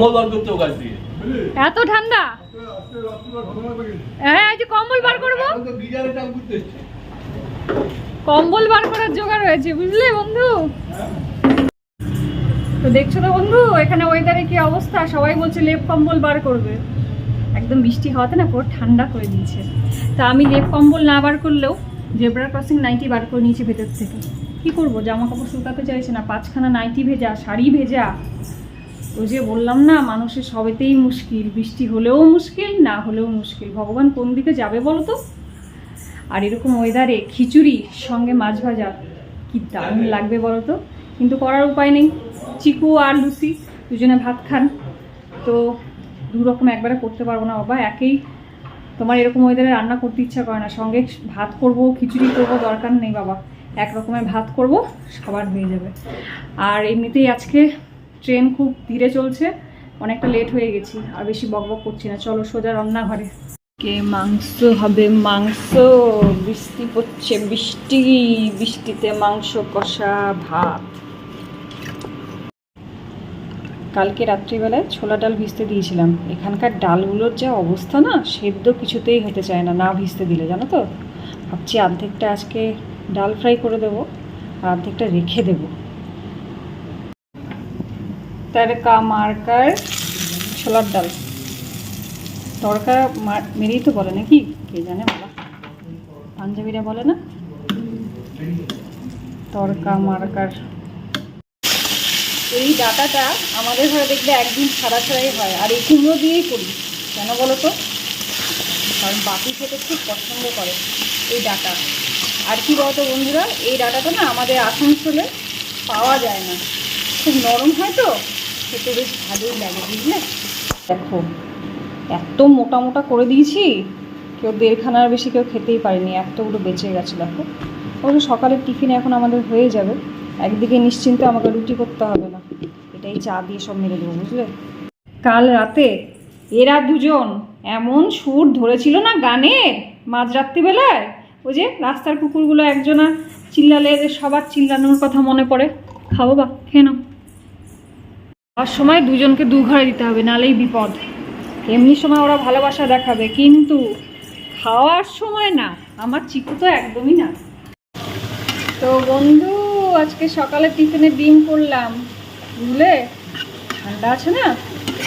কম্বল বার করতে ওখান দিয়ে। এত ঠান্ডা? হ্যাঁ এই যে কম্বল বার করব? কম্বল বার করার জোগাড় হয়েছে বুঝলে বন্ধু? তো দেখছ তো বন্ধু এখানে ওয়েদারে কি অবস্থা? সবাই বলছে লেপ কম্বল বার করবে। একদম বৃষ্টি হওয়াতে না পুরো ঠান্ডা করে দিয়েছে। তা আমি লেপ কম্বল না বার করলেও জেব্রা ক্রসিং নাইটি বার করে নিয়েছি ভেতর থেকে। কি করব? জামা কাপড় শুকাতে চাইছে না পাঁচখানা নাইটি ভেজা শাড়ি ভেজা। ওই যে বললাম না মানুষের সবেতেই মুশকিল। বৃষ্টি হলেও মুশকিল না হলেও মুশকিল। ভগবান কোন দিকে যাবে বলো তো? আর এরকম ওয়েদারে খিচুড়ি সঙ্গে মাছ ভাজা কি দারুণ লাগবে বলো তো? কিন্তু করার উপায় নেই। চিকু আর লুসি দুজনে ভাত খান। তো দু রকম একবারে করতে পারব না বাবা। একেই তোমার এরকম ওয়েদারে রান্না করতে ইচ্ছা করে না। সঙ্গে ভাত করব খিচুড়ি করব দরকার নেই বাবা। এক রকমের ভাত করব সবার হয়ে যাবে। আর এমনিতেই আজকে ট্রেন খুব ধীরে চলছে, অনেকটা লেট হয়ে গেছি, আর বেশি বকবক করছি না। চলো সোজা রান্নাঘরে। কে মাংস হবে? মাংস, বৃষ্টি পড়ছে, বৃষ্টি, বৃষ্টিতে মাংস কষা ভাত। কালকে রাত্রিবেলায় ছোলা ডাল ভিজতে দিয়েছিলাম। এখানকার ডালগুলোর যা অবস্থা না, সেদ্ধ কিছুতেই হতে চায় না না ভিজতে দিলে, জানো তো? ভাবছি অর্ধেকটা আজকে ডাল ফ্রাই করে দেবো, আর অর্ধেকটা রেখে দেবো। তড়কা মার্কার, ছোলার ডাল। তড়কা মার- মেরেই তো বলে নাকি? কে জানে বাবা পাঞ্জাবিরা বলে না? তড়কা মার্কার। এই ডাটাটা আমাদের ঘরে দেখবে একদিন ছাড়া ছাড়াই হয়, আর এই কুমড়ো দিয়েই করি। কেন বলো তো? কারণ বাকি খেতে খুব পছন্দ করে এই ডাটা। আর কি বলতো বন্ধুরা, এই ডাটাটা না আমাদের আসানসোলে পাওয়া যায় না। খুব নরম হয় তো খেতে বেশ ভালোই লাগে, বুঝলে? দেখো, এত মোটা মোটা করে দিয়েছি, কেউ দেড়খানার বেশি কেউ খেতেই পারেনি, এতগুলো বেঁচে গেছে, দেখো। অবশ্য সকালের টিফিনে এখন আমাদের হয়ে যাবে, একদিকে নিশ্চিন্তে আমাকে রুটি করতে হবে না, এটাই চা দিয়ে সব মেরে দেবো, বুঝলে? কাল রাতে এরা দুজন এমন সুর ধরেছিল না গানের মাঝরাত্রিবেলায় ওই যে রাস্তার কুকুরগুলো একজনা চিল্লালে সবার চিল্লানোর কথা মনে পড়ে। খাব বা, খেয়ে নাও। খাওয়ার সময় দুজনকে দু ঘরে দিতে হবে, নালেই বিপদ। এমনি সময় ওরা ভালোবাসা দেখাবে, কিন্তু খাওয়ার সময় না, আমার চিকু তো একদমই না। তো বন্ধু, আজকে সকালে টিফিনে ডিম করলাম। বুঝলে? ঠান্ডা আছে না,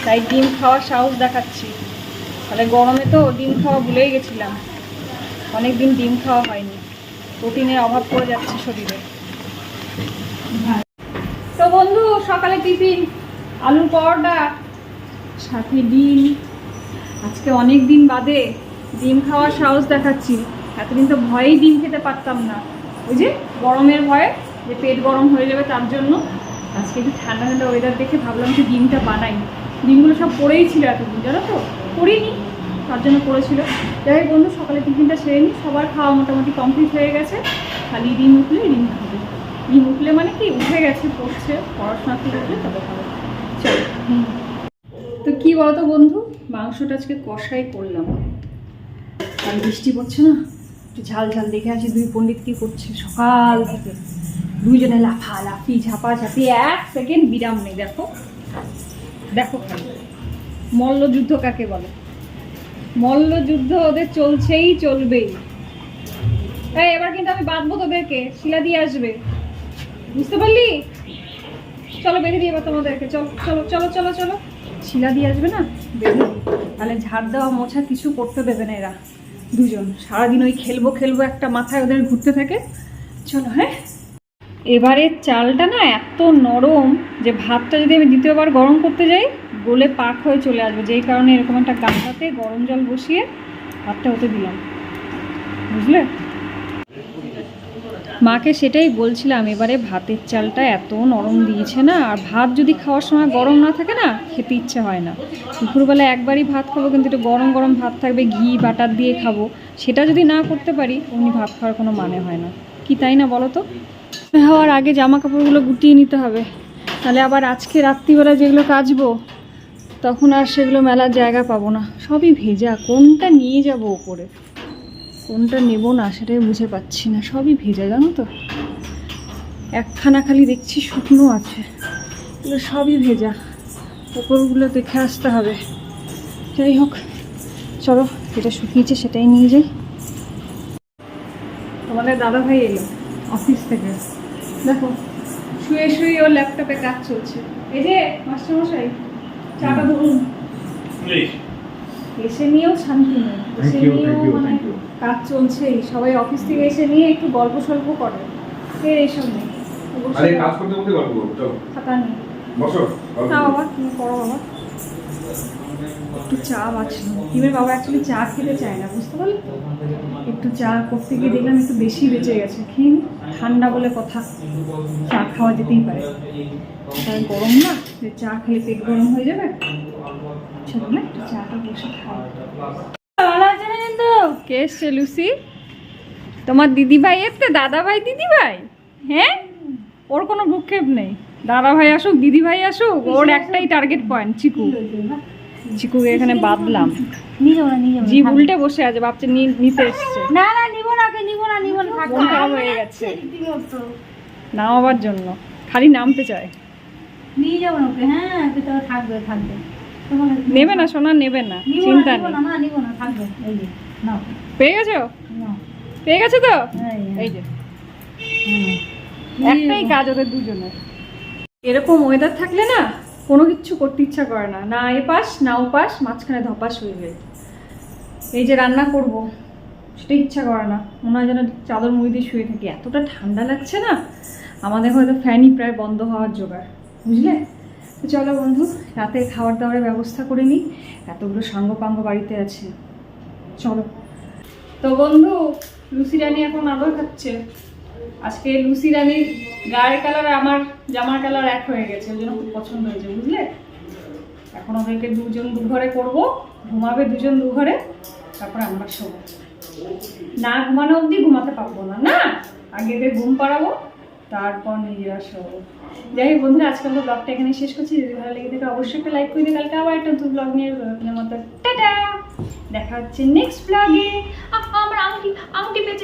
তাই ডিম খাওয়ার সাহস দেখাচ্ছি। তাহলে গরমে তো ডিম খাওয়া ভুলেই গেছিলাম। অনেক দিন ডিম খাওয়া হয়নি। প্রোটিনের অভাব পড়ে যাচ্ছে শরীরে। তো বন্ধু, সকালে টিফিন। আলুর পরোটা, সাথে ডিম। আজকে অনেক দিন বাদে ডিম খাওয়ার সাহস দেখাচ্ছি। এতদিন তো ভয়েই ডিম খেতে পারতাম না। ওই যে গরমের ভয়ে যে পেট গরম হয়ে যাবে তার জন্য আজকে একটু ঠান্ডা ঠান্ডা ওয়েদার দেখে ভাবলাম যে ডিমটা বানাই। ডিমগুলো সব পড়েই ছিল এতদিন, জানো তো? পড়িনি, তার জন্য পড়েছিল। যাই হোক বন্ধু, সকালে টিফিনটা সেরে নিই সবার খাওয়া মোটামুটি কমপ্লিট হয়ে গেছে। খালি ডিম উঠলে ডিম খাবে। ডিম উঠলে মানে কি? উঠে গেছে, পড়ছে, পড়াশোনা থেকে উঠলে তবে খাবে। তো কি বলতো বন্ধু? মাংসটা আজকে কষাই করলাম। আর বৃষ্টি পড়ছে না? একটু ঝাল ঝাল দেখে আছি দুই পণ্ডিত কি করছে? সকাল থেকে। দুইজনে লাফা লাফি ঝাপা ঝাপি এক সেকেন্ড বিরাম নেই, দেখো। দেখো মল্লযুদ্ধ কাকে বলে? মল্লযুদ্ধ ওদের চলছেই চলবেই। এবার কিন্তু আমি বাঁধবো তোদেরকে। শিলা দিয়ে আসবে। বুঝতে পারলি? চলো বেঁধে দিয়ে এবার তোমাদেরকে। চলো চলো চলো চলো চলো। শিলা দিয়ে আসবে না? বেঁধে। তাহলে ঝাড় দেওয়া মোছা কিছু করতে দেবে না এরা। দুজন। সারাদিন ওই খেলব খেলব একটা মাথায় ওদের ঘুরতে থাকে। চলো হ্যাঁ? এবারে চালটা না এত নরম যে ভাতটা যদি আমি দ্বিতীয়বার গরম করতে যাই, গলে পাক হয়ে চলে আসবে। যেই কারণে এরকম একটা গামলাতে গরম জল বসিয়ে ভাতটা হতে দিলাম। বুঝলে? মাকে সেটাই বলছিলাম, এবারে ভাতের চালটা এত নরম দিয়েছে না, আর ভাত যদি খাওয়ার সময় গরম না থাকে না, খেতে ইচ্ছে হয় না। দুপুরবেলা একবারই ভাত খাব, কিন্তু একটু গরম গরম ভাত থাকবে, ঘি, বাটার দিয়ে খাব। সেটা যদি না করতে পারি, অমনি ভাত খাওয়ার কোনো মানে হয় না। কি তাই না বলো তো? হওয়ার আগে জামা কাপড়গুলো গুটিয়ে নিতে হবে। তাহলে আবার আজকে রাত্রিবেলা যেগুলো কাচবো, তখন আর সেগুলো মেলার জায়গা পাবো না। সবই ভেজা, কোনটা নিয়ে যাব ওপরে? কোনটা নেব না সেটাই বুঝে পাচ্ছি না, সবই ভেজা, জানো তো? একখানা খালি দেখছি শুকনো আছে, এগুলো সবই ভেজা ওপরগুলো দেখে আসতে হবে। যাই হোক, চলো, যেটা শুকিয়েছে সেটাই নিয়ে যাই। তোমাদের দাদা ভাই এলো অফিস থেকে। দেখো, শুয়ে শুয়ে ওর ল্যাপটপে কাজ চলছে। এই যে, মাস্টারমশাই, চাটা ধরুন। এসে নিয়েও শান্তি নেই। এসে নিয়েও মানে কাজ চলছেই। সবাই অফিস থেকে এসে নিয়ে একটু গল্প সল্প করে। এর এইসব নেই। আরে কাজ করতে করতে গল্প চলো। খাতা নেই। বসো না বাবা তুমি করো বাবা একটু চা বাঁচলো। হিমের বাবা অ্যাকচুয়ালি চা খেতে চায় না বুঝতে পারলি? একটু চা করতে গিয়ে দেখলাম একটু বেশি বেঁচে গেছে। নি। ঠান্ডা বলে কথা। চা খাওয়া যেতেই পারে। গরম না যে চা খেলে পেট গরম হয়ে যাবে? চলো একটু চাটা বসে কে এসছে লুসি? তোমার দিদি ভাই এসছে দাদা ভাই দিদি ভাই হ্যাঁ? ওর কোনো ভূক্ষেপ নেই। দাদা ভাই আসুক দিদি ভাই আসুক ওর একটাই টার্গেট পয়েন্ট চিকু। চিকুকে এখানে বাঁধলাম। নিয়ে যাব না নিয়ে যাব জি উল্টে বসে আছে ভাবছে নি- নিতে এসছে। না না নিবো না নিবো না নিবো না খারাপ হয়ে গেছে। নামাবার জন্য। খালি নামতে চায়। নিয়ে যাব ওকে হ্যাঁ থাকবে থাকবে। নেবে না সোনা নেবে না চিন্তা নেই। না না না থাকবে এই যে নাও। পেয়ে গেছো? পেয়ে গেছো তো? এই, এই যে। একটাই কাজ ওদের দুজনের। এরকম ওয়েদার থাকলে না কোনো কিচ্ছু করতে ইচ্ছা করে না। না এ পাস না ও পাস মাঝখানে ধপাস হয়ে যায়। এই যে রান্না করব সেটা ইচ্ছা করে না। মনে হয় যেন চাদর মুড়ি দিয়ে শুয়ে থাকি। এতটা ঠান্ডা লাগছে না আমাদের হয়তো ফ্যানই প্রায় বন্ধ হওয়ার জোগাড়। বুঝলে? তো চলো বন্ধু, রাতে খাওয়ার দাবারের ব্যবস্থা করে নিই। এতগুলো সাঙ্গ পাঙ্গ বাড়িতে আছে। চলো। তো বন্ধু, লুসি রানী এখন আদর খাচ্ছে। আজকে লুসি রানীর গায়ের কালার আমার জামার কালার এক হয়ে গেছে, ওই জন্য খুব পছন্দ হয়েছে, বুঝলে? এখন ওদেরকে দুজন দু ঘরে করব, ঘুমাবে দুজন দু ঘরে তারপর আমরা শোবো। না ঘুমানো অবধি ঘুমাতে পারব না না? আগে এদের ঘুম পাড়াবো তারপর নিজেরা সহ যাই হোক বন্ধুরা আজকে আমরা ব্লগটা এখানে শেষ করছি। যদি ভালো লেগে থাকে অবশ্যই একটা লাইক করে দিই কালকে আবার একটা নতুন ব্লগ নিয়ে মতো। টাটা! দেখা হচ্ছে নেক্সট ব্লগে আমার আংটি আংটি বেঁচে